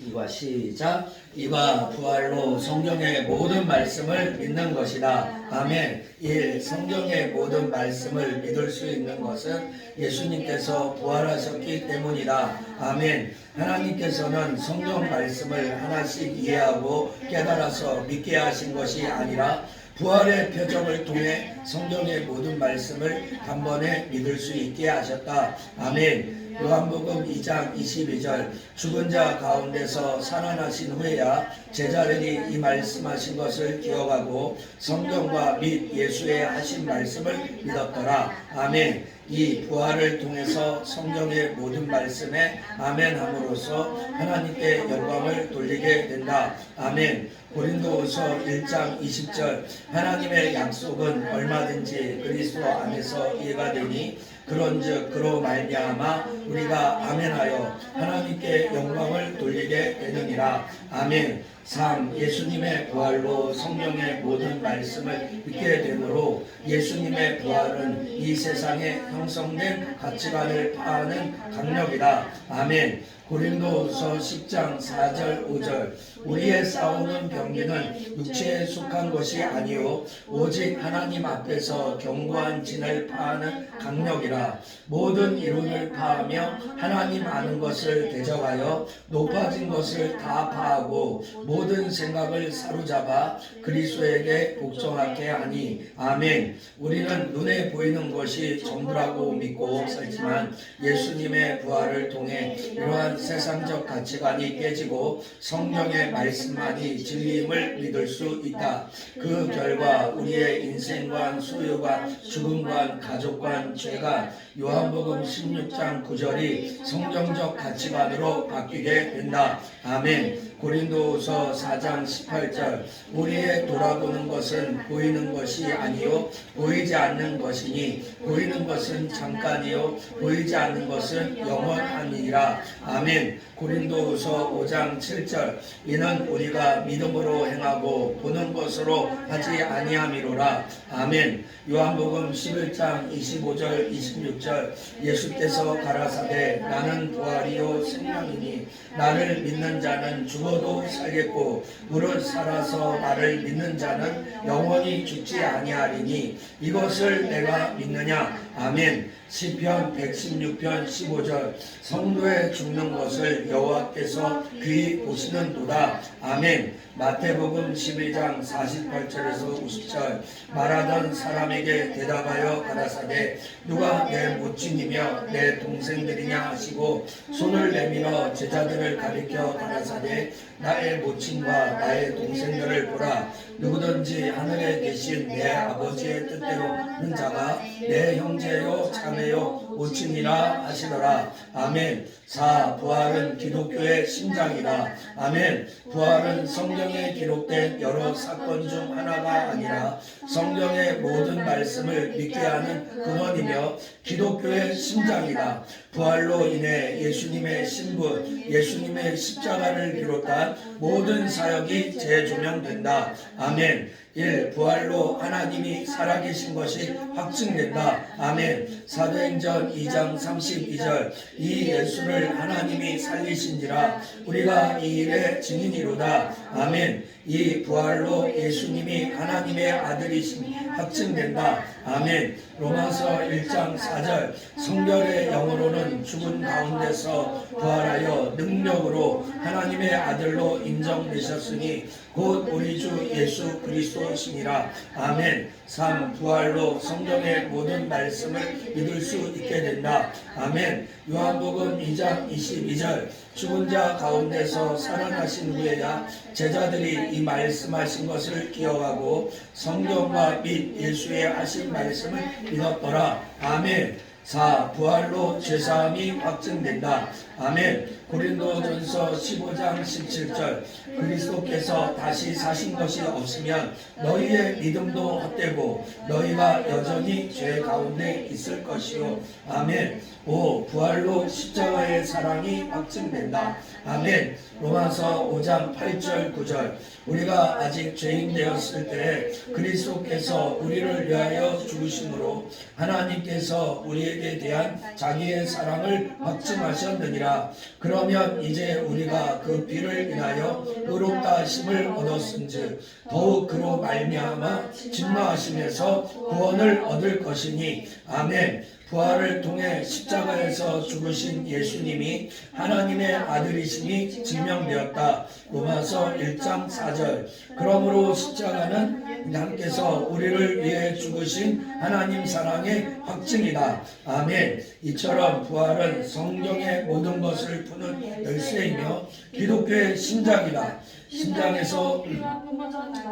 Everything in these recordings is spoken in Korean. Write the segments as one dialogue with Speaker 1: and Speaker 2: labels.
Speaker 1: 이과 시작 이와 부활로 성경의 모든 말씀을 믿는 것이다. 아멘. 1. 성경의 모든 말씀을 믿을 수 있는 것은 예수님께서 부활하셨기 때문이다. 아멘. 하나님께서는 성경 말씀을 하나씩 이해하고 깨달아서 믿게 하신 것이 아니라 부활의 표적을 통해 성경의 모든 말씀을 단번에 믿을 수 있게 하셨다. 아멘. 요한복음 2장 22절 죽은 자 가운데서 살아나신 후에야 제자들이 이 말씀하신 것을 기억하고 성경과 및 예수의 하신 말씀을 믿었더라. 아멘. 이 부활을 통해서 성경의 모든 말씀에 아멘 함으로써 하나님께 영광을 돌리게 된다. 아멘. 고린도후서 1장 20절 하나님의 약속은 얼마든지 그리스도 안에서 이해가 되니 그런즉 그로 말미암아 우리가 아멘하여 하나님께 영광을 돌리게 되느니라. 아멘. 3. 예수님의 부활로 성경의 모든 말씀을 믿게 되므로 예수님의 부활은 이 세상에 형성된 가치관을 파하는 강력이다. 아멘. 고린도서 10장 4절 5절 우리의 싸우는 병기는 육체에 속한 것이 아니요 오직 하나님 앞에서 견고한 진을 파하는 강력이라 모든 이론을 파하며 하나님 아는 것을 대적하여 높아진 것을 다 파하고 모든 생각을 사로잡아 그리스도에게 복종하게 하니 아멘 우리는 눈에 보이는 것이 전부라고 믿고 살지만 예수님의 부활을 통해 이러한 세상적 가치관이 깨지고 성경의 말씀만이 진리임을 믿을 수 있다. 그 결과 우리의 인생관, 소유관, 죽음관, 가족관, 죄관, 요한복음 16장 9절이 성경적 가치관으로 바뀌게 된다. 아멘. 고린도후서 4장 18절 우리의 돌아보는 것은 보이는 것이 아니요 보이지 않는 것이니 보이는 것은 잠깐이요 보이지 않는 것은 영원하니라. 아멘. 고린도후서 5장 7절 이는 우리가 믿음으로 행하고 보는 것으로 하지 아니함이로라. 아멘. 요한복음 11장 25절 26절 예수께서 가라사대 나는 부활이요 생명이니 나를 믿는 자는 죽어 도 살겠고 무릇 살아서 나를 믿는 자는 영원히 죽지 아니하리니 이것을 내가 믿느냐? 아멘 시편 116편 15절 성도의 죽는 것을 여호와께서 귀히 보시는도다. 아멘. 마태복음 11장 48절에서 50절. 말하던 사람에게 대답하여 가라사대 누가 내 모친이며 내 동생들이냐 하시고 손을 내밀어 제자들을 가리켜 가라사대 나의 모친과 나의 동생들을 보라. 누구든지 하늘에 계신 내 아버지의 뜻대로 하는 자가 내 형제요 자매 요 모친이라 하시더라. 아멘. 4. 부활은 기독교의 심장이다 아멘. 부활은 성경에 기록된 여러 사건 중 하나가 아니라 성경의 모든 말씀을 믿게 하는 근원이며 기독교의 심장이다 부활로 인해 예수님의 신분 예수님의 십자가를 비롯한 모든 사역이 재조명된다 아멘 1. 부활로 하나님이 살아계신 것이 확증된다. 아멘. 사도행전 2장 32절 이 예수를 하나님이 살리신지라 우리가 이 일의 증인이로다. 아멘. 이 부활로 예수님이 하나님의 아들이심이 확증된다. 아멘. 로마서 1장 4절 성결의 영으로는 죽은 가운데서 부활하여 능력으로 하나님의 아들로 인정되셨으니 곧 우리 주 예수 그리스도시니라. 아멘. 3. 부활로 성경의 모든 말씀을 믿을 수 있게 된다. 아멘. 요한복음 2장 22절 죽은 자 가운데서 살아나신 후에야 제자들이 이 말씀하신 것을 기억하고 성경과 및 예수의 하신 말씀을 믿었더라. 아멘. 4. 부활로 죄사함이 확증된다. 아멘. 고린도전서 15장 17절 그리스도께서 다시 사신 것이 없으면 너희의 믿음도 헛되고 너희가 여전히 죄 가운데 있을 것이요. 아멘. 5. 부활로 십자가의 사랑이 확증된다. 아멘. 로마서 5장 8절 9절 우리가 아직 죄인 되었을 때 그리스도께서 우리를 위하여 죽으심으로 하나님께서 우리에게 대한 자기의 사랑을 확증하셨느니라. 그런 그러면 이제 우리가 그 피를 인하여 의롭다 하심을 얻었은즉 더욱 그로 말미암아 진노하심에서 구원을 얻을 것이니 아멘. 부활을 통해 십자가에서 죽으신 예수님이 하나님의 아들이심이 증명되었다. 로마서 1장 4절. 그러므로 십자가는 남께서 우리를 위해 죽으신 하나님 사랑의 확증이다. 아멘. 이처럼 부활은 성경의 모든 것을 푸는 열쇠이며 기독교의 심장이다. 심장에서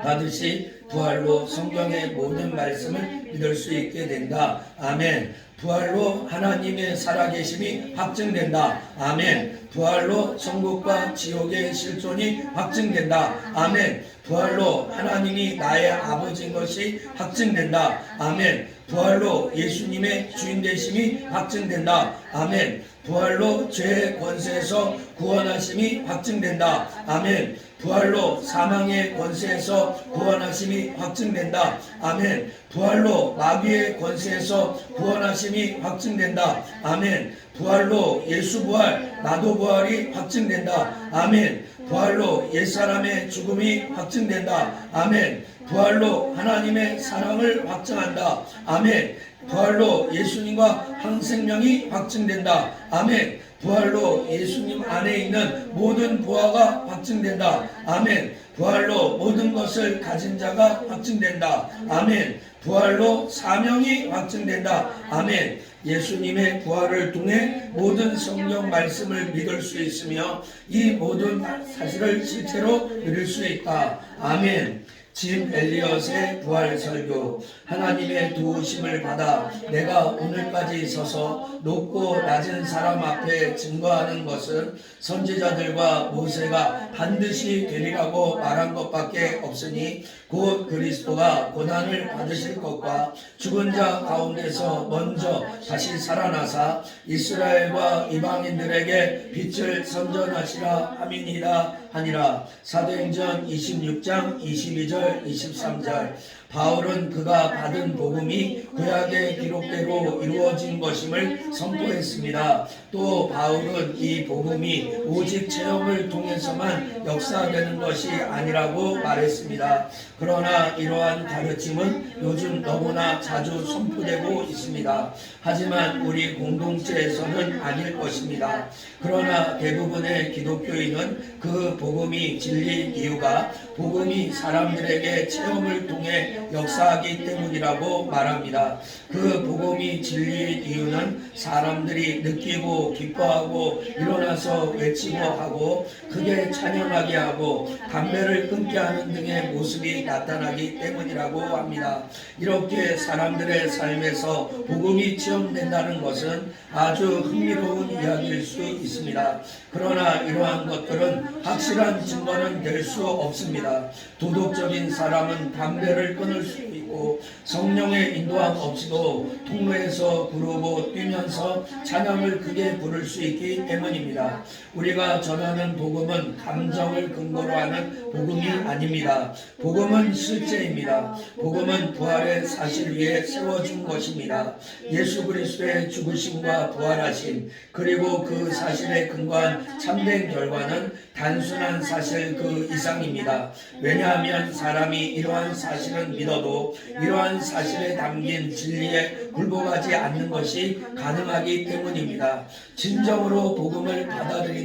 Speaker 1: 받으시 부활로 성경의 모든 말씀을 믿을 수 있게 된다. 아멘. 부활로 하나님의 살아계심이 확증된다. 아멘. 부활로 천국과 지옥의 실존이 확증된다. 아멘. 부활로 하나님이 나의 아버지인 것이 확증된다. 아멘. 부활로 예수님의 주인 되심이 확증된다. 아멘. 부활로 죄의 권세에서 구원하심이 확증된다. 아멘. 부활로 사망의 권세에서 구원하심이 확증된다. 아멘. 부활로 마귀의 권세에서 구원하심이 확증된다. 아멘. 부활로 예수 부활, 나도 부활이 확증된다. 아멘. 부활로 옛사람의 죽음이 확증된다. 아멘. 부활로 하나님의 사랑을 확증한다. 아멘. 부활로 예수님과 항생명이 확증된다. 아멘. 부활로 예수님 안에 있는 모든 부활가 확증된다. 아멘. 부활로 모든 것을 가진 자가 확증된다. 아멘. 부활로 사명이 확증된다. 아멘. 예수님의 부활을 통해 모든 성경 말씀을 믿을 수 있으며 이 모든 사실을 실제로 누릴 수 있다. 아멘. 짐 엘리엇의 부활 설교. 하나님의 도우심을 받아 내가 오늘까지 서서 높고 낮은 사람 앞에 증거하는 것은 선지자들과 모세가 반드시 되리라고 말한 것밖에 없으니 곧 그리스도가 고난을 받으실 것과 죽은 자 가운데서 먼저 다시 살아나사 이스라엘과 이방인들에게 빛을 선전하시라 함이니라 하니라. 사도행전 26장 22절 23절 바울은 그가 받은 복음이 구약의 기록대로 이루어진 것임을 선포했습니다. 또 바울은 이 복음이 오직 체험을 통해서만 역사되는 것이 아니라고 말했습니다. 그러나 이러한 가르침은 요즘 너무나 자주 선포되고 있습니다. 하지만 우리 공동체에서는 아닐 것입니다. 그러나 대부분의 기독교인은 그 복음이 진리인 이유가 복음이 사람들에게 체험을 통해 역사하기 때문이라고 말합니다. 그 복음이 진리인 이유는 사람들이 느끼고 기뻐하고 일어나서 외치고 하고 크게 찬양하게 하고 담배를 끊게 하는 등의 모습이 나타나기 때문이라고 합니다. 이렇게 사람들의 삶에서 복음이 체험된다는 것은 아주 흥미로운 이야기일 수 있습니다. 그러나 이러한 것들은 확실한 증거는 될 수 없습니다. 도덕적인 사람은 담배를 끊을 수 있고 성령의 인도함 없이도 통로에서 부르고 뛰면서 찬양을 크게 부를 수 있기 때문입니다. 우리가 전하는 복음은 감정을 근거로 하는 복음이 아닙니다. 복음은 실제입니다. 복음은 부활의 사실 위에 세워준 것입니다. 예수 그리스도의 죽으심과 부활하심 그리고 그 사실에 근거한 참된 결과는 단순한 사실 그 이상입니다. 왜냐하면 사람이 이러한 사실은 믿어 도 이러한 사실에 담긴 진리에 굴복하지 않는 것이 가능하기 때문입니다. 진정으로 복음을 받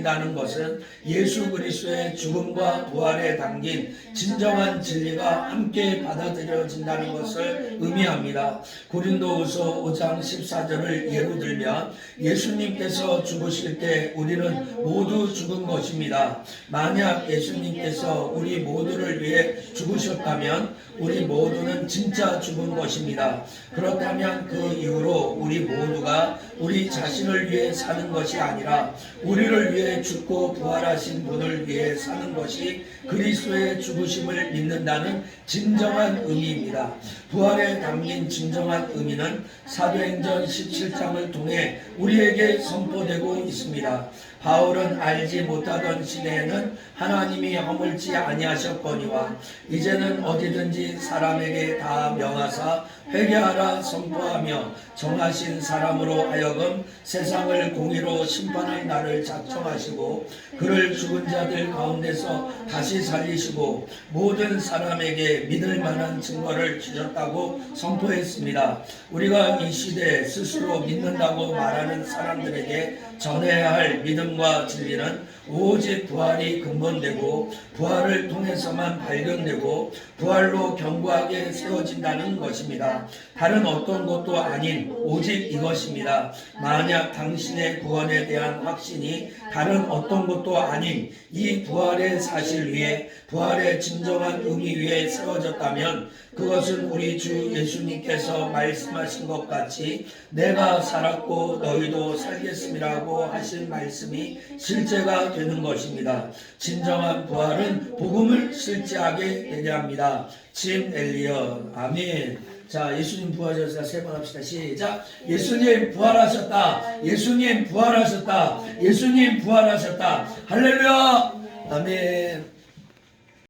Speaker 1: 아들인다는 것은 예수 그리스도의 죽음과 부활에 담긴 진정한 진리가 함께 받아들여진다는 것을 의미합니다. 고린도후서 5장 14절을 예로 들면 예수님께서 죽으실 때 우리는 모두 죽은 것입니다. 만약 예수님께서 우리 모두를 위해 죽으셨다면 우리 모두는 진짜 죽은 것입니다. 그렇다면 그 이후로 우리 모두가 우리 자신을 위해 사는 것이 아니라 우리를 위해 죽고 부활하신 분을 위해 사는 것이 그리스도의 죽으심을 믿는다는 진정한 의미입니다. 부활에 담긴 진정한 의미는 사도행전 17장을 통해 우리에게 선포되고 있습니다. 바울은 알지 못하던 시대에는 하나님이 허물지 아니하셨거니와 이제는 어디든지 사람에게 다 명하사 회개하라 선포하며 정하신 사람으로 하여금 세상을 공의로 심판할 날을 작정하시 고 그를 죽은 자들 가운데서 다시 살리시고 모든 사람에게 믿을 만한 증거를 주셨다고 선포했습니다. 우리가 이 시대에 스스로 믿는다고 말하는 사람들에게 전해야 할 믿음과 진리는 오직 부활이 근본되고 부활을 통해서만 발견되고 부활로 견고하게 세워진다는 것입니다. 다른 어떤 것도 아닌 오직 이것입니다. 만약 당신의 구원에 대한 확신이 다른 어떤 것도 아닌 이 부활의 사실 위에 부활의 진정한 의미 위에 세워졌다면 그것은 우리 주 예수님께서 말씀하신 것 같이 내가 살았고 너희도 살겠음이라고 하신 말씀이 실제가 되는 것입니다. 진정한 부활은 복음을 실제하게 되게 합니다. 침 엘리엇 아멘. 자, 예수님 부활하셨다. 세 번 합시다. 시작. 예수님 부활하셨다. 예수님 부활하셨다. 예수님 부활하셨다. 할렐루야. 아멘.